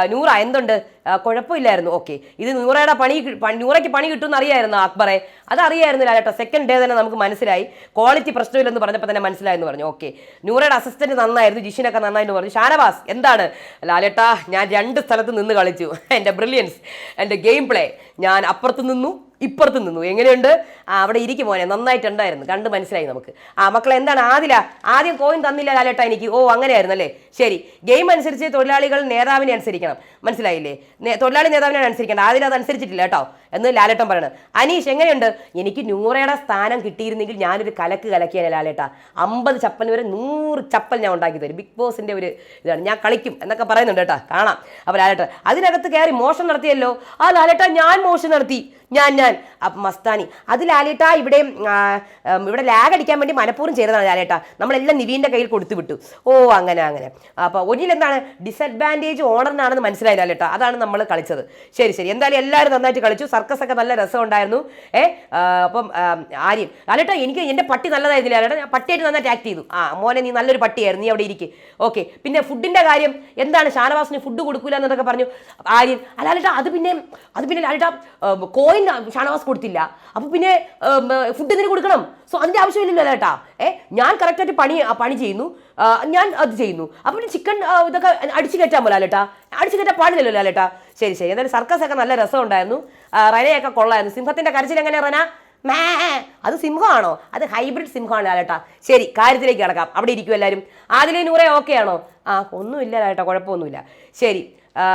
നൂറ എന്തുണ്ട്? കുഴപ്പമില്ലായിരുന്നു. ഓക്കെ. ഇത് നൂറയുടെ പണി- നൂറയ്ക്ക് പണി കിട്ടുമെന്ന് അറിയായിരുന്നു അക്ബറെ. അതറിയായിരുന്നില്ല കേട്ടോ. സെക്കൻഡ് ഡേ തന്നെ നമുക്ക് മനസ്സിലായി. ക്വാളിറ്റി പ്രശ്നമില്ലെന്ന് പറഞ്ഞപ്പോൾ തന്നെ മനസ്സിലായെന്ന് പറഞ്ഞു. ഓക്കെ. നൂറയുടെ അസിസ്റ്റന്റ് നന്നായിരുന്നു. ജിഷിനൊക്കെ നന്നായിരുന്നു പറഞ്ഞു. ഷാനവാസ് എന്താണ്? ലാലേട്ട ഞാൻ രണ്ട് സ്ഥലത്ത് നിന്ന് കളിച്ചു. എന്റെ ബ്രില്യൻസ് എന്റെ ഗെയിം പ്ലേ ഞാൻ അപ്പുറത്ത് നിന്നു ഇപ്പുറത്ത് നിന്നു. എങ്ങനെയുണ്ട്? ആ അവിടെ ഇരിക്കും മോനെ. നന്നായിട്ടുണ്ടായിരുന്നു കണ്ട് മനസ്സിലായി നമുക്ക്. ആ മക്കളെ എന്താണ്? ആദില ആദ്യം കോയിൻ തന്നില്ല ലാലേട്ട എനിക്ക് ഓ അങ്ങനെയായിരുന്നു അല്ലേ ശരി ഗെയിം അനുസരിച്ച് തൊഴിലാളികൾ നേതാവിനെ അനുസരിക്കണം. മനസ്സിലായില്ലേ? തൊഴിലാളി നേതാവിനെ അനുസരിക്കേണ്ടത്. ആദ്യം അത് അനുസരിച്ചിട്ടില്ല കേട്ടോ. എന്ന് ലാലേട്ടൻ പറയണത് അനീഷ് എങ്ങനെയുണ്ട്? എനിക്ക് നൂറയുടെ സ്ഥാനം കിട്ടിയിരുന്നെങ്കിൽ ഞാനൊരു കലക്ക് കലക്കിയാണ് ലാലേട്ട. അമ്പത് ചപ്പൽ വരെ നൂറ് ചപ്പൽ ഞാൻ ഉണ്ടാക്കി തരും. ബിഗ് ബോസിന്റെ ഒരു ഇതാണ്. ഞാൻ കളിക്കും എന്നൊക്കെ പറയുന്നുണ്ട് കേട്ടോ. കാണാം. അപ്പോൾ ലാലേട്ടൻ അതിനകത്ത് കയറി മോഷൻ നടത്തിയല്ലോ? ആ ലാലേട്ട ഞാൻ മോഷൻ നടത്തി. ഞാൻ ഞാൻ. അപ്പം മസ്താനി അത് ലാലേട്ട ഇവിടെ ഇവിടെ ലാഗ് അടിക്കാൻ വേണ്ടി മനഃപൂർവം ചെയ്തതാണ് ലാലേട്ട. നമ്മളെല്ലാം നിവീന്റെ കയ്യിൽ കൊടുത്തു വിട്ടു ഓ അങ്ങനെ അങ്ങനെ. അപ്പോൾ എന്താണ് ഡിസഡ്വാന്റേജ് ഓണറിനാണെന്ന് മനസ്സിലായില്ല കേട്ടോ. അതാണ് നമ്മൾ കളിച്ചത്. ശരി ശരി. എന്തായാലും എല്ലാവരും നന്നായിട്ട് കളിച്ചു. സർക്കസ് ഒക്കെ നല്ല രസം ഉണ്ടായിരുന്നു ഏ അപ്പം ആര്യം ആര്യൻ. ലാലേട്ട എനിക്ക് എന്റെ പട്ടി നല്ലതായിരുന്നില്ല ലാലേട്ട ഞാൻ പട്ടിയായിട്ട് നന്നായിട്ട് ആക്ട് ചെയ്തു. ആ മോനെ നീ നല്ലൊരു പട്ടിയായിരുന്നു. നീ അവിടെ ഇരിക്കും. ഓക്കെ. പിന്നെ ഫുഡിന്റെ കാര്യം. എന്താണ്? ഷാനവാസിന് ഫുഡ് കൊടുക്കൂല എന്നൊക്കെ പറഞ്ഞു. ആര്യൻ അല്ല അല്ലേട്ടാ അത് പിന്നെ അത് പിന്നെ അല്ലാട്ടാ കോയിൻ ഷാനവാസ് കൊടുത്തില്ല. അപ്പോൾ പിന്നെ ഫുഡ് എന്തിനു കൊടുക്കണം? സോ അതിന്റെ ആവശ്യമില്ലല്ലോ ചേട്ടാ ഏ ഞാൻ കറക്റ്റായിട്ട് പണി പണി ചെയ്യുന്നു. ഞാൻ അത് ചെയ്യുന്നു. അപ്പോൾ പിന്നെ ചിക്കൻ ഇതൊക്കെ അടിച്ചു കയറ്റാൻ പോലെ അല്ലേട്ടാ അടിച്ചു കയറ്റാൻ പാടില്ലല്ലോ അല്ലേട്ടാ ശരി ശരി. എന്തായാലും സർക്കസ് ഒക്കെ നല്ല രസം ഉണ്ടായിരുന്നു. റനയൊക്കെ കൊള്ളായിരുന്നു. സിംഹത്തിന്റെ കരച്ചിൽ എങ്ങനെ റന? മേ അത് സിംഹമാണോ? അത് ഹൈബ്രിഡ് സിംഹമാണ് ലാലേട്ടാ ശരി കാര്യത്തിലേക്ക് കിടക്കാം. അവിടെ ഇരിക്കും എല്ലാവരും? ആദിലെ നൂറെ ഓക്കെ ആണോ? ആ ഒന്നുമില്ല ലാലേട്ടാ കുഴപ്പമൊന്നുമില്ല. ശരി.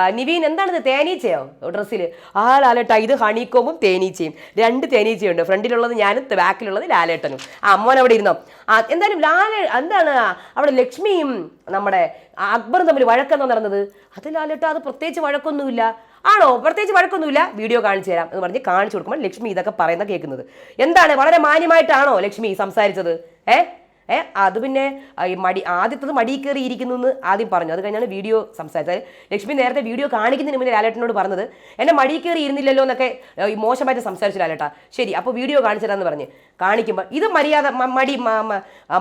നിവീൻ എന്താണിത്? തേനീച്ചയോ? ഡ്രസ്സിൽ ആ ലാലേട്ട ഇത് ഹണിക്കോമും തേനീച്ചയും. രണ്ട് തേനീച്ചയുണ്ട്. ഫ്രണ്ടിലുള്ളത് ഞാനും ബാക്കിലുള്ളത് ലാലേട്ടനും. ആ അമ്മോൻ അവിടെ ഇരുന്നോ? ആ എന്തായാലും ലാലേ എന്താണ് അവിടെ ലക്ഷ്മിയും നമ്മുടെ അക്ബറും തമ്മിൽ വഴക്കെന്നോ നടന്നത്? അത് ലാലേട്ട അത് പ്രത്യേകിച്ച് വഴക്കൊന്നുമില്ല. ആണോ? പ്രത്യേകിച്ച് വഴക്കൊന്നുമില്ല. വീഡിയോ കാണിച്ചു തരാം എന്ന് പറഞ്ഞ് കാണിച്ചു കൊടുക്കുമ്പോൾ ലക്ഷ്മി ഇതൊക്കെ പറയുന്ന കേൾക്കുന്നത്. എന്താണ്? വളരെ മാന്യമായിട്ടാണോ ലക്ഷ്മി സംസാരിച്ചത്? ഏ? ഏ അത് പിന്നെ ഈ മടി ആദ്യത്തത് മടി കയറി ഇരിക്കുന്നു എന്ന് ആദ്യം പറഞ്ഞു. അത് കഴിഞ്ഞാണ് വീഡിയോ സംസാരിച്ചത്. ലക്ഷ്മി നേരത്തെ വീഡിയോ കാണിക്കുന്നതിന് മുന്നേ ലാലേട്ടനോട് പറഞ്ഞത് എന്നെ മടി കയറി ഇരുന്നില്ലല്ലോ എന്നൊക്കെ മോശമായിട്ട് സംസാരിച്ചു ലാലേട്ടാ. ശരി അപ്പോൾ വീഡിയോ കാണിച്ചതാന്ന് പറഞ്ഞ്. കാണിക്കുമ്പോൾ ഇത് മര്യാദ മടി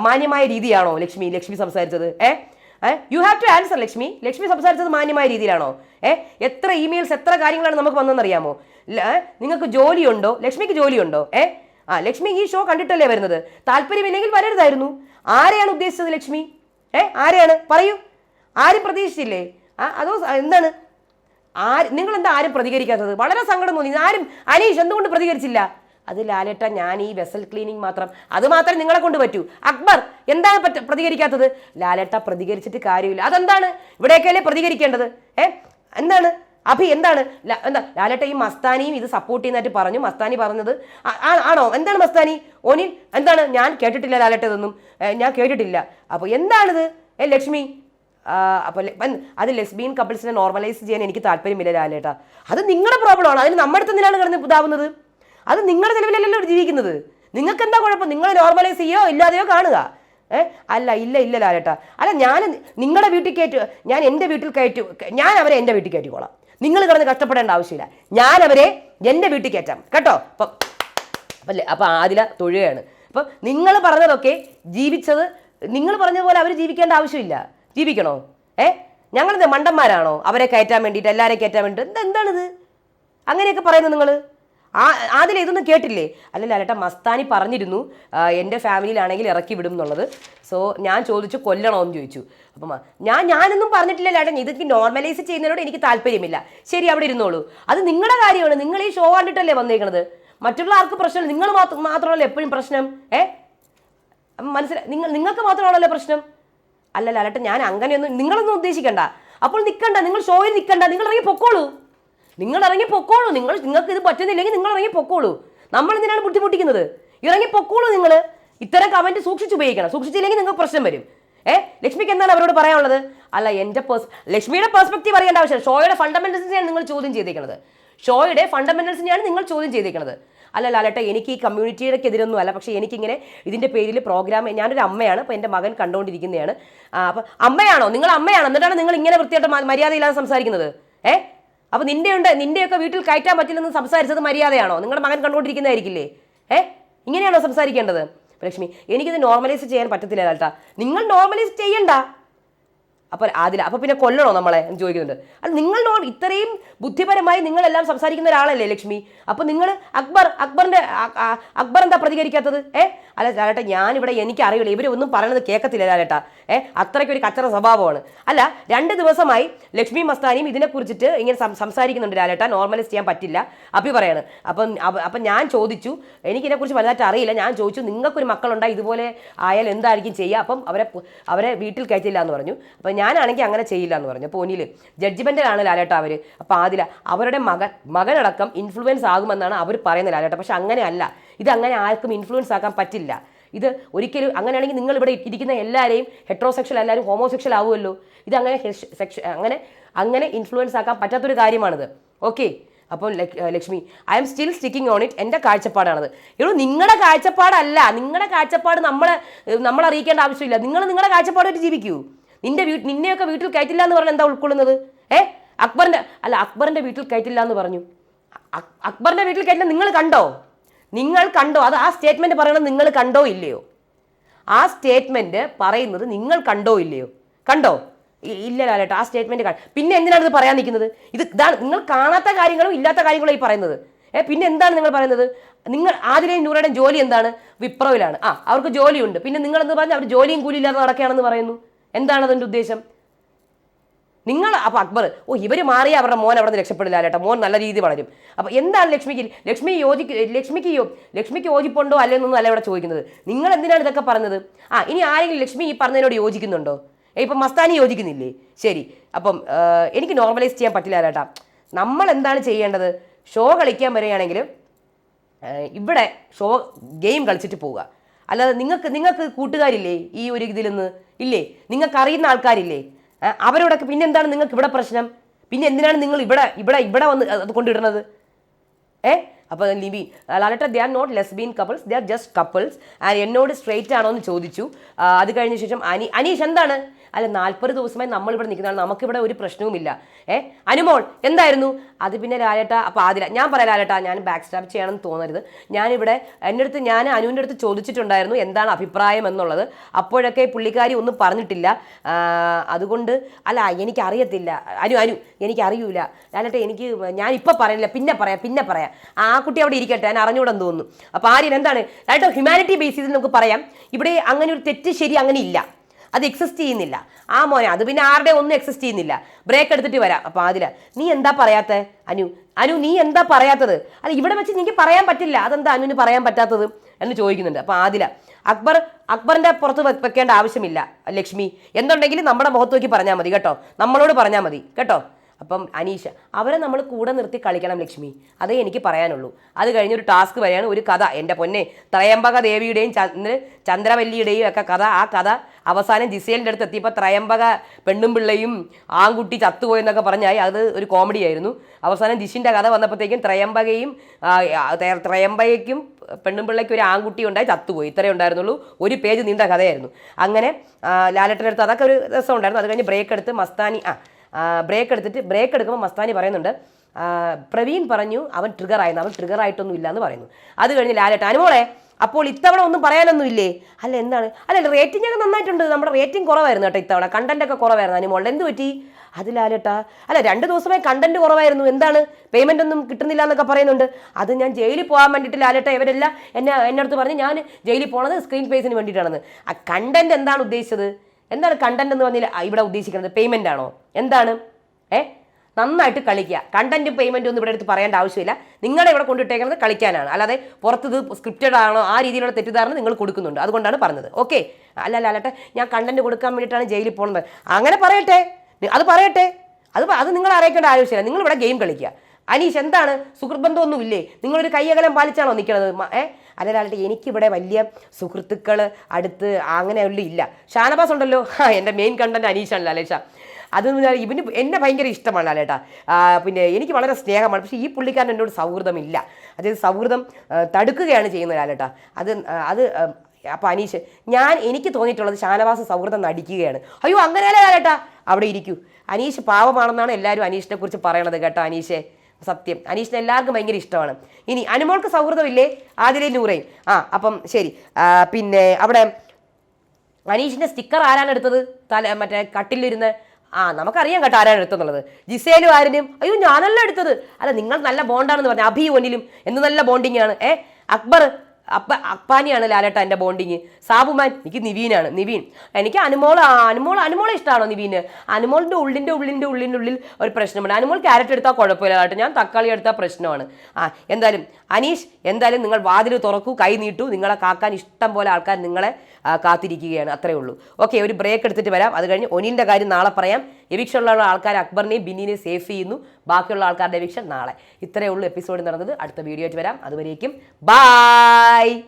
മാന്യമായ രീതിയാണോ ലക്ഷ്മി ലക്ഷ്മി സംസാരിച്ചത്? ഏ you have to answer Lakshmi. Lakshmi സംസാരിച്ചത് മാന്യമായ രീതിയിലാണോ? ഏ എത്ര ഇമെയിൽസ് എത്ര കാര്യങ്ങളാണ് നമുക്ക് വന്നതെന്ന് അറിയാമോ നിങ്ങൾക്ക് ജോലിയുണ്ടോ? ലക്ഷ്മിക്ക് ജോലിയുണ്ടോ? ഏ ആ ലക്ഷ്മി ഈ ഷോ കണ്ടിട്ടല്ലേ വരുന്നത്? താല്പര്യമില്ലെങ്കിൽ വരരുതായിരുന്നു. ആരെയാണ് ഉദ്ദേശിച്ചത് ലക്ഷ്മി? ഏ ആരെയാണ്? പറയൂ. ആരും പ്രതീക്ഷിച്ചില്ലേ? ആ അതോ എന്താണ്? ആര് നിങ്ങൾ എന്താ ആരും പ്രതികരിക്കാത്തത്? വളരെ സങ്കടം തോന്നി. ആരും അനീഷ് എന്തുകൊണ്ട് പ്രതികരിച്ചില്ല? അത് ലാലേട്ട ഞാൻ ഈ വെസൽ ക്ലീനിങ് മാത്രം. അത് മാത്രമേ നിങ്ങളെ കൊണ്ട് പറ്റൂ. അക്ബർ എന്താണ് പറ്റ പ്രതികരിക്കാത്തത്? ലാലേട്ട പ്രതികരിച്ചിട്ട് കാര്യമില്ല. അതെന്താണ്? ഇവിടെയൊക്കെയല്ലേ പ്രതികരിക്കേണ്ടത്? ഏ എന്താണ്? അഭി എന്താണ്? എന്താ? ലാലേട്ട ഈ മസ്താനിയും ഇത് സപ്പോർട്ട് ചെയ്യുന്നതായിട്ട് പറഞ്ഞു. മസ്താനി പറഞ്ഞത് ആണോ? എന്താണ് മസ്താനി? ഓനിൽ എന്താണ്? ഞാൻ കേട്ടിട്ടില്ല ലാലേട്ട ഇതൊന്നും. ഞാൻ കേട്ടിട്ടില്ല. അപ്പോൾ എന്താണിത്? ഏ ലക്ഷ്മി അപ്പോൾ അത് ലെസ്ബിയൻ കപ്പിൾസിനെ നോർമലൈസ് ചെയ്യാൻ എനിക്ക് താല്പര്യമില്ല ലാലേട്ട. അത് നിങ്ങളുടെ പ്രോബ്ലമാണ് അതിന് നമ്മുടെ അടുത്ത് നിന്നാണ് കിടന്ന് ഇതാവുന്നത് അത് നിങ്ങളുടെ നിലവിലല്ലല്ലോ ജീവിക്കുന്നത്. നിങ്ങൾക്ക് എന്താ കുഴപ്പം? നിങ്ങൾ നോർമലൈസ് ചെയ്യോ ഇല്ലാതെയോ കാണുക. ഏ അല്ല ഇല്ല ഇല്ല ലാലേട്ട. അല്ല ഞാൻ നിങ്ങളുടെ വീട്ടിൽ കയറ്റു ഞാൻ എന്റെ വീട്ടിൽ കയറ്റു ഞാൻ അവരെ എന്റെ വീട്ടിൽ കയറ്റിക്കോളാം. നിങ്ങൾ കിടന്ന് കഷ്ടപ്പെടേണ്ട ആവശ്യമില്ല. ഞാൻ അവരെ എന്റെ വീട്ടിൽ കയറ്റാം. കേട്ടോ? അപ്പം അല്ലേ? അപ്പം ആദില തൊഴുകയാണ്. അപ്പം നിങ്ങൾ പറഞ്ഞതൊക്കെ ജീവിച്ചത് നിങ്ങൾ പറഞ്ഞ പോലെ അവർ ജീവിക്കേണ്ട ആവശ്യമില്ല. ജീവിക്കണോ? ഏ? ഞങ്ങളെന്താ മണ്ടന്മാരാണോ? അവരെ കയറ്റാൻ വേണ്ടിയിട്ട് എല്ലാവരെയും കയറ്റാൻ വേണ്ടിയിട്ട്. എന്താ എന്താണിത്? അങ്ങനെയൊക്കെ പറയുന്നത് നിങ്ങൾ ആ അതിൽ ഇതൊന്നും കേട്ടില്ലേ? അല്ലല്ല അല്ലട്ട മസ്താനി പറഞ്ഞിരുന്നു എന്റെ ഫാമിലിയിലാണെങ്കിൽ ഇറക്കി വിടും എന്നുള്ളത്. സോ ഞാൻ ചോദിച്ചു കൊല്ലണോ? എന്ന് ചോദിച്ചു. അപ്പം ഞാൻ ഞാനൊന്നും പറഞ്ഞിട്ടില്ല ലേട്ടൻ ഇതൊക്കെ നോർമലൈസ് ചെയ്യുന്നതിനോട് എനിക്ക് താല്പര്യമില്ല. ശരി അവിടെ ഇരുന്നോളൂ. അത് നിങ്ങളുടെ കാര്യമാണ്. നിങ്ങൾ ഈ ഷോ കണ്ടിട്ടല്ലേ വന്നേക്കണത്? മറ്റുള്ള ആർക്ക് പ്രശ്നം? നിങ്ങൾ മാത്രം മാത്രമല്ല എപ്പോഴും പ്രശ്നം? ഏ? മനസ്സിലായി നിങ്ങൾ നിങ്ങൾക്ക് മാത്രമാണല്ലോ പ്രശ്നം? അല്ലല്ല അല്ലട്ടെ ഞാൻ അങ്ങനെയൊന്നും നിങ്ങളൊന്നും ഉദ്ദേശിക്കണ്ട. അപ്പോൾ നിൽക്കണ്ട നിങ്ങൾ ഷോയിൽ നിൽക്കണ്ട നിങ്ങൾ ഇറങ്ങി പൊക്കോളൂ. നിങ്ങൾ ഇറങ്ങി പൊക്കോളൂ. നിങ്ങൾ നിങ്ങൾക്ക് ഇത് പറ്റുന്നില്ലെങ്കിൽ നിങ്ങൾ ഇറങ്ങി പൊക്കോളൂ. നമ്മൾ എന്തിനാണ് ബുദ്ധിമുട്ടിക്കുന്നത്? ഇറങ്ങി പൊക്കോളൂ നിങ്ങൾ ഇത്തരം കമന്റ് സൂക്ഷിച്ച് ഉപയോഗിക്കണം. സൂക്ഷിച്ചില്ലെങ്കിൽ നിങ്ങൾക്ക് പ്രശ്നം വരും. ഏ? ലക്ഷ്മിക്ക് എന്താണ് അവരോട് പറയാനുള്ളത്? അല്ല എന്റെ പേഴ്സ് ലക്ഷ്മിയുടെ പെർസ്പെക്റ്റീവ് അറിയേണ്ട ആവശ്യമില്ല. ഷോയുടെ ഫണ്ടമെന്റൽസിനെയാണ് നിങ്ങൾ ചോദ്യം ചെയ്തേക്കുന്നത് ഷോയുടെ ഫണ്ടമെന്റൽസിനെയാണ് നിങ്ങൾ ചോദ്യം ചെയ്തേക്കുന്നത് അല്ല ലാലട്ട എനിക്ക് ഈ കമ്മ്യൂണിറ്റിയുടെക്കെതിരൊന്നും അല്ല. പക്ഷേ എനിക്കിങ്ങനെ ഇതിന്റെ പേരിൽ പ്രോഗ്രാം ഞാനൊരു അമ്മയാണ്. അപ്പോൾ എന്റെ മകൻ കണ്ടുകൊണ്ടിരിക്കുന്നതാണ് അപ്പോൾ അപ്പം അമ്മയാണോ? നിങ്ങൾ അമ്മയാണോ എന്നിട്ടാണ് നിങ്ങൾ ഇങ്ങനെ വൃത്തിയായിട്ട് മര്യാദയില്ലാതെ സംസാരിക്കുന്നത്. ഏ? അപ്പോൾ നിന്റെ ഉണ്ട് നിന്റെയൊക്കെ വീട്ടിൽ കയറ്റാൻ പറ്റില്ലെന്ന് സംസാരിച്ചത് മര്യാദയാണോ? നിങ്ങളുടെ മകൻ കണ്ടുകൊണ്ടിരിക്കുന്നതായിരിക്കില്ലേ? ഏ? ഇങ്ങനെയാണോ സംസാരിക്കേണ്ടത്? ലക്ഷ്മി എനിക്കിത് നോർമലൈസ് ചെയ്യാൻ പറ്റത്തില്ല കേട്ടാ നിങ്ങൾ നോർമലൈസ് ചെയ്യണ്ട. അപ്പോൾ ആദില അപ്പോൾ പിന്നെ കൊല്ലണോ നമ്മളെ? എന്ന് ചോദിക്കുന്നുണ്ട്. അത് നിങ്ങളോട് ഇത്രയും ബുദ്ധിപരമായി നിങ്ങളെല്ലാം സംസാരിക്കുന്ന ഒരാളല്ലേ ലക്ഷ്മി? അപ്പോൾ നിങ്ങൾ അക്ബർ അക്ബറിന്റെ അ- അ- അക്ബർ എന്താ പ്രതികരിക്കാത്തത്? ഏ? അല്ല ലാലേട്ട ഞാനിവിടെ എനിക്ക് അറിയില്ല ഇവരൊന്നും പറയുന്നത് കേൾക്കത്തില്ല ലാലേട്ട. ഏ? അത്രയ്ക്ക് ഒരു കച്ചറ സ്വഭാവമാണ്. അല്ല രണ്ട് ദിവസമായി ലക്ഷ്മി മസ്താനിയും ഇതിനെക്കുറിച്ചിട്ട് ഇങ്ങനെ സംസാരിക്കുന്നുണ്ട് ലാലേട്ട. നോർമലൈസ് ചെയ്യാൻ പറ്റില്ല. അപ്പി പറയാണ്. അപ്പം അപ്പം ഞാൻ ചോദിച്ചു എനിക്കിതിനെക്കുറിച്ച് വലുതായിട്ട് അറിയില്ല. ഞാൻ ചോദിച്ചു നിങ്ങൾക്കൊരു മക്കളുണ്ടായി ഇതുപോലെ ആയാൽ എന്തായിരിക്കും ചെയ്യുക? അപ്പം അവരെ അവരെ വീട്ടിൽ കയറ്റില്ല എന്ന് പറഞ്ഞു. അപ്പം ഞാനാണെങ്കിൽ അങ്ങനെ ചെയ്യില്ല എന്ന് പറഞ്ഞു അപ്പോൾ പോനിയിൽ ജഡ്ജ്മെന്റിലാണ് ലാലേട്ട അവർ അപ്പോൾ ആദില അവരുടെ മകൻ മകനടക്കം ഇൻഫ്ലുവൻസ് ആകുമെന്നാണ് അവർ പറയുന്നത് ലാലേട്ട. പക്ഷെ അങ്ങനെയല്ല. ഇത് അങ്ങനെ ആർക്കും ഇൻഫ്ലുവൻസ് ആക്കാൻ പറ്റില്ല. ഇത് ഒരിക്കലും അങ്ങനെയാണെങ്കിൽ നിങ്ങൾ ഇവിടെ ഇരിക്കുന്ന എല്ലാവരെയും ഹെട്രോസെക്ഷൽ എല്ലാവരും ഹോമോസെക്ഷൽ ആവുമല്ലോ. ഇത് അങ്ങനെ സെക്ഷ അങ്ങനെ അങ്ങനെ ഇൻഫ്ലുവൻസ് ആക്കാൻ പറ്റാത്തൊരു കാര്യമാണിത്. ഓക്കെ? അപ്പോൾ Lakshmi I'm still sticking on it എന്റെ കാഴ്ചപ്പാടാണത്. ഇവിടെ നിങ്ങളുടെ കാഴ്ചപ്പാടല്ല. നിങ്ങളുടെ കാഴ്ചപ്പാട് നമ്മൾ നമ്മൾ അറിയിക്കേണ്ട ആവശ്യമില്ല. നിങ്ങൾ നിങ്ങളുടെ കാഴ്ചപ്പാടായിട്ട് ജീവിക്കൂ. നിന്റെ വീ നിന്നെയൊക്കെ വീട്ടിൽ കയറ്റില്ല എന്ന് പറഞ്ഞാൽ എന്താ ഉൾക്കൊള്ളുന്നത്? ഏ? അക്ബറിന്റെ അല്ല അക്ബറിന്റെ വീട്ടിൽ കയറ്റില്ല എന്ന് പറഞ്ഞു അക്ബറിന്റെ വീട്ടിൽ കയറ്റില്ല നിങ്ങൾ കണ്ടോ? നിങ്ങൾ കണ്ടോ? അത് ആ സ്റ്റേറ്റ്മെന്റ് പറയണത് നിങ്ങൾ കണ്ടോ ഇല്ലയോ? ആ സ്റ്റേറ്റ്മെന്റ് പറയുന്നത് നിങ്ങൾ കണ്ടോ ഇല്ലയോ? കണ്ടോ? ഇല്ല ലാലേട്ടാ ആ സ്റ്റേറ്റ്മെന്റ് പിന്നെ എന്തിനാണ് ഇത് പറയാൻ നിൽക്കുന്നത്? ഇത് ഇതാണ് നിങ്ങൾ കാണാത്ത കാര്യങ്ങളും ഇല്ലാത്ത കാര്യങ്ങളും ഈ പറയുന്നത്. ഏ പിന്നെ എന്താണ് നിങ്ങൾ പറയുന്നത്? നിങ്ങൾ ആദിലെയും നൂറയുടെയും ജോലി എന്താണ്? വിപ്രവിലാണ് ആ അവർക്ക് ജോലിയുണ്ട്. പിന്നെ നിങ്ങൾ എന്ന് പറഞ്ഞാൽ അവർ ജോലിയും കൂലിയില്ലാതെ നടക്കുകയാണെന്ന് പറയുന്നു. എന്താണ് അതിന്റെ ഉദ്ദേശം? നിങ്ങൾ അപ്പോൾ അക്ബർ ഓ ഇവർ മാറി അവരുടെ മോൻ അവിടെ നിന്ന് രക്ഷപ്പെടില്ല കേട്ടോ മോൻ നല്ല രീതിയിൽ വളരും. അപ്പോൾ എന്താണ് ലക്ഷ്മിക്ക്? ലക്ഷ്മി യോജിക്ക് ലക്ഷ്മിക്ക് യോ ലക്ഷ്മിക്ക് യോജിപ്പുണ്ടോ അല്ലെന്നൊന്നും അല്ല ഇവിടെ ചോദിക്കുന്നത്. നിങ്ങൾ എന്തിനാണ് ഇതൊക്കെ പറഞ്ഞത്? ആ ഇനി ആരെങ്കിലും ലക്ഷ്മി ഈ പറഞ്ഞതിനോട് യോജിക്കുന്നുണ്ടോ? ഇപ്പം മസ്താനി യോജിക്കുന്നില്ലേ? ശരി അപ്പം എനിക്ക് നോർമലൈസ് ചെയ്യാൻ പറ്റില്ല ചേട്ടാ നമ്മൾ എന്താണ് ചെയ്യേണ്ടത്? ഷോ കളിക്കാൻ വരികയാണെങ്കിൽ ഇവിടെ ഷോ ഗെയിം കളിച്ചിട്ട് പോവുക. അല്ലാതെ നിങ്ങൾക്ക് നിങ്ങൾക്ക് കൂട്ടുകാരില്ലേ ഈ ഒരു ഇതിൽ നിന്ന് ഇല്ലേ? നിങ്ങൾക്ക് അറിയുന്ന ആൾക്കാരില്ലേ അവരോടൊക്കെ പിന്നെ എന്താണ് നിങ്ങൾക്ക് ഇവിടെ പ്രശ്നം? പിന്നെ എന്തിനാണ് നിങ്ങൾ ഇവിടെ ഇവിടെ ഇവിടെ വന്ന് അത് കൊണ്ടിടുന്നത്? ഏ? അപ്പോൾ Libi ലാലട്ട they are not lesbian couples they are just couples and എന്നോട് സ്ട്രേറ്റ് ആണോ എന്ന് ചോദിച്ചു അത് കഴിഞ്ഞ ശേഷം അനി അനീഷ് എന്താണ്? അല്ല നാൽപ്പത് ദിവസമായി നമ്മൾ നമ്മളിവിടെ നിൽക്കുന്നതാണ്. നമുക്കിവിടെ ഒരു പ്രശ്നവുമില്ല. ഏ? അനുമോൾ എന്തായിരുന്നു? അത് പിന്നെ ലാലേട്ട അപ്പോൾ ആദില. ഞാൻ പറയാം ലാലേട്ട ഞാൻ ബാക്ക് സ്റ്റാപ്പ് ചെയ്യണമെന്ന് തോന്നരുത്. ഞാനിവിടെ എന്റെ അടുത്ത് ഞാൻ അനുവിന്റെ അടുത്ത് ചോദിച്ചിട്ടുണ്ടായിരുന്നു എന്താണ് അഭിപ്രായം എന്നുള്ളത്. അപ്പോഴൊക്കെ പുള്ളിക്കാരി ഒന്നും പറഞ്ഞിട്ടില്ല. അതുകൊണ്ട് അല്ല എനിക്കറിയത്തില്ല. അനു അനു എനിക്കറിയൂല. ലാലേട്ട എനിക്ക് ഞാൻ ഇപ്പം പറയില്ല പിന്നെ പറയാം പിന്നെ പറയാം. ആ കുട്ടി അവിടെ ഇരിക്കട്ടെ ഞാൻ അറിഞ്ഞൂടെന്ന് തോന്നുന്നു. അപ്പോൾ ആര്യൻ എന്താണ്? ലാലേട്ട ഹ്യൂമാനിറ്റി ബേസ് ചെയ്ത് നമുക്ക് പറയാം. ഇവിടെ അങ്ങനെ ഒരു തെറ്റ് ശരി അങ്ങനെ ഇല്ല. അത് എക്സിസ്റ്റ് ചെയ്യുന്നില്ല. ആ മോനെ അത് പിന്നെ ആരുടെ? ഒന്നും എക്സിസ്റ്റ് ചെയ്യുന്നില്ല. ബ്രേക്ക് എടുത്തിട്ട് വരാം. അപ്പോൾ അതില നീ എന്താ പറയാത്ത? അനു അനു നീ എന്താ പറയാത്തത്? അത് ഇവിടെ വെച്ച് എനിക്ക് പറയാൻ പറ്റില്ല. അതെന്താ അനുവിന് പറയാൻ പറ്റാത്തത്? എന്ന് ചോദിക്കുന്നുണ്ട്. അപ്പോൾ ആദില അക്ബർ അക്ബറിന്റെ പുറത്ത് വെക്കേണ്ട ആവശ്യമില്ല ലക്ഷ്മി. എന്തുണ്ടെങ്കിലും നമ്മുടെ മുഖത്ത് നോക്കി പറഞ്ഞാൽ മതി കേട്ടോ? നമ്മളോട് പറഞ്ഞാൽ മതി കേട്ടോ? അപ്പം അനീഷ അവരെ നമ്മൾ കൂടെ നിർത്തി കളിക്കണം ലക്ഷ്മി. അതേ എനിക്ക് പറയാനുള്ളൂ. അത് കഴിഞ്ഞൊരു ടാസ്ക് വരെയാണ് ഒരു കഥ. എന്റെ പൊന്നെ ത്രയംബക ദേവിയുടെയും ചന്ദ്ര ചന്ദ്രവല്ലിയുടെയും ഒക്കെ കഥ. ആ കഥ അവസാനം ജിസേലിന്റെ അടുത്ത് എത്തിയപ്പോൾ ത്രയംബക പെണ്ണും പിള്ളയും ആൺകുട്ടി ചത്തുപോയെന്നൊക്കെ പറഞ്ഞായി. അത് ഒരു കോമഡി ആയിരുന്നു. അവസാനം ജിഷിന്റെ കഥ വന്നപ്പോഴത്തേക്കും ത്രയംബകയും ത്രയംബകയ്ക്കും പെണ്ണും പിള്ളയ്ക്കും ഒരു ആൺകുട്ടി ഉണ്ടായി ചത്തുപോയി. ഇത്രയേ ഉണ്ടായിരുന്നുള്ളൂ. ഒരു പേജ് നീണ്ട കഥയായിരുന്നു. അങ്ങനെ ലാലട്ടന്റെ അടുത്ത് അതൊക്കെ ഒരു രസം ഉണ്ടായിരുന്നു അത് കഴിഞ്ഞ് ബ്രേക്ക് എടുത്ത് മസ്താനി ആ ബ്രേക്ക് എടുത്തിട്ട് ബ്രേക്ക് എടുക്കുമ്പോൾ മസ്താനി പറയുന്നുണ്ട് പ്രവീൺ പറഞ്ഞു അവൻ ട്രിഗർ ആയിരുന്നു അവൻ ട്രിഗർ ആയിട്ടൊന്നും ഇല്ല എന്ന് പറയുന്നു. അത് കഴിഞ്ഞ് ലാലേട്ട അനുമോളെ അപ്പോൾ ഇത്തവണ ഒന്നും പറയാനൊന്നും ഇല്ലേ? അല്ല എന്താണ്? അല്ല റേറ്റിംഗ് ഒക്കെ നന്നായിട്ടുണ്ട് നമ്മുടെ റേറ്റിംഗ് കുറവായിരുന്നു കേട്ടോ ഇത്തവണ കണ്ടന്റ് ഒക്കെ കുറവായിരുന്നു അനുമോളുടെ എന്ത് പറ്റി? ലാലേട്ട അല്ല രണ്ട് ദിവസമായി കണ്ടന്റ് കുറവായിരുന്നു എന്താണ്? പേയ്മെന്റ് ഒന്നും കിട്ടുന്നില്ല എന്നൊക്കെ പറയുന്നുണ്ട്. അത് ഞാൻ ജയിലിൽ പോകാൻ വേണ്ടിയിട്ട് ലാലേട്ട ഇവരെല്ലാം എന്നെ എന്നെ പറഞ്ഞ് പറഞ്ഞു ഞാൻ ജയിലിൽ പോണത് സ്ക്രീൻ പേസിന് വേണ്ടിയിട്ടാണെന്ന്. ആ കണ്ടന്റ് എന്താണ് ഉദ്ദേശിച്ചത്? എന്താണ് കണ്ടന്റ് എന്ന് പറഞ്ഞാൽ ഇവിടെ ഉദ്ദേശിക്കുന്നത് പേയ്മെന്റ് ആണോ? എന്താണ്? ഏ? നന്നായിട്ട് കളിക്കുക. കണ്ടന്റും പേയ്മെന്റും ഒന്നും ഇവിടെ എടുത്ത് പറയേണ്ട ആവശ്യമില്ല. നിങ്ങളെ ഇവിടെ കൊണ്ടിട്ടേക്കുന്നത് കളിക്കാനാണ്. അല്ലാതെ പുറത്ത് ഇത് സ്ക്രിപ്റ്റഡ് ആണോ ആ രീതിയിലുള്ള തെറ്റിദ്ധാരണ നിങ്ങൾ കൊടുക്കുന്നുണ്ട്. അതുകൊണ്ടാണ് പറഞ്ഞത്. ഓക്കെ അല്ല അല്ല അല്ലട്ടെ. ഞാൻ കണ്ടന്റ് കൊടുക്കാൻ വേണ്ടിയിട്ടാണ് ജയിലിൽ പോകുന്നത്. അങ്ങനെ പറയട്ടെ. അത് പറയട്ടെ. അത് അത് നിങ്ങൾ അറിയിക്കേണ്ട ആവശ്യമില്ല. നിങ്ങൾ ഇവിടെ ഗെയിം കളിക്കുക. അനീഷ് എന്താണ്? സുഹൃത്ത് ബന്ധമൊന്നും ഇല്ലേ നിങ്ങളൊരു കൈയകലം പാലിച്ചാണോ നിൽക്കുന്നത് മ- ഏ? അല്ലാതെ എനിക്കിവിടെ വലിയ സുഹൃത്തുക്കൾ അടുത്ത് അങ്ങനെയുള്ള ഇല്ല. ഷാനബാസ് ഉണ്ടല്ലോ? എന്റെ മെയിൻ കണ്ടന്റ് അനീഷാണ് അലേഷ അതെന്ന് പറഞ്ഞാൽ ഇവന് എന്നെ ഭയങ്കര ഇഷ്ടമാണ് ലാലേട്ടാ. പിന്നെ എനിക്ക് വളരെ സ്നേഹമാണ്. പക്ഷേ ഈ പുള്ളിക്കാരൻ എന്നോട് സൗഹൃദമില്ല. അതായത് സൗഹൃദം തടുക്കുകയാണ് ചെയ്യുന്നത് ലാലേട്ടാ. അത് അത് അപ്പോൾ അനീഷ് ഞാൻ എനിക്ക് തോന്നിയിട്ടുള്ളത് ഷാനവാസ് സൗഹൃദം നടിക്കുകയാണ്. അയ്യോ അങ്ങനെയല്ല ലാലേട്ടാ? അവിടെ ഇരിക്കൂ. അനീഷ് പാവമാണെന്നാണ് എല്ലാവരും അനീഷിനെ കുറിച്ച് പറയണത് കേട്ടോ അനീഷെ. സത്യം. അനീഷിനെ എല്ലാവർക്കും ഭയങ്കര ഇഷ്ടമാണ്. ഇനി അനുമോൾക്ക് സൗഹൃദമില്ലേ? ആദിലെ നൂറേ ആ അപ്പം ശരി. പിന്നെ അവിടെ അനീഷിന്റെ സ്റ്റിക്കർ ആരാണ് എടുത്തത്? തല മറ്റേ കട്ടിലിരുന്ന്. ആ നമുക്കറിയാം കേട്ടോ ആരാണ് എടുത്തെന്നുള്ളത്. ജിസേലും ആരിനും. അയ്യോ ഞാനല്ല എടുത്തത്. അല്ല നിങ്ങൾ നല്ല ബോണ്ടാണെന്ന് പറഞ്ഞു. അഭി ഒന്നിലും എന്ത് നല്ല ബോണ്ടിങ് ആണ്. ഏ അക്ബർ അപ്പ അപ്പാനിയാണ് ലാലേട്ട എന്റെ ബോണ്ടിങ് സാബുമാൻ എനിക്ക് നിവീനാണ് നിവീൻ. എനിക്ക് അനുമോൾ അനുമോൾ അനുമോൾ ഇഷ്ടമാണോ നിവീന്? അനുമോളിന്റെ ഉള്ളിന്റെ ഉള്ളിന്റെ ഉള്ളിന്റെ ഉള്ളിൽ ഒരു പ്രശ്നമുണ്ട്. അനുമോൾ ക്യാരറ്റ് എടുത്താൽ കുഴപ്പമില്ല ലാലേട്ട. ഞാൻ തക്കാളി എടുത്താൽ പ്രശ്നമാണ്. ആ എന്തായാലും അനീഷ് എന്തായാലും നിങ്ങൾ വാതിൽ തുറക്കൂ കൈ നീട്ടൂ. നിങ്ങളെ കാക്കാൻ ഇഷ്ടം പോലെ ആൾക്കാർ നിങ്ങളെ കാത്തിരിക്കുകയാണ് അത്രേ ഉള്ളൂ. ഓക്കെ ഒരു ബ്രേക്ക് എടുത്തിട്ട് വരാം. അത് കഴിഞ്ഞ് ഒനിലിന്റെ കാര്യം നാളെ പറയാം. എവിക്ഷനുള്ള ആൾക്കാർ അക്ബറിനെയും ബിന്നിനെയും സേഫ് ചെയ്യുന്നു. ബാക്കിയുള്ള ആൾക്കാരുടെ എവിക്ഷൻ നാളെ. ഇത്രയേ ഉള്ളൂ എപ്പിസോഡ് നടന്നത്. അടുത്ത വീഡിയോ ആയിട്ട് വരാം. അതുവരേക്കും ബായ്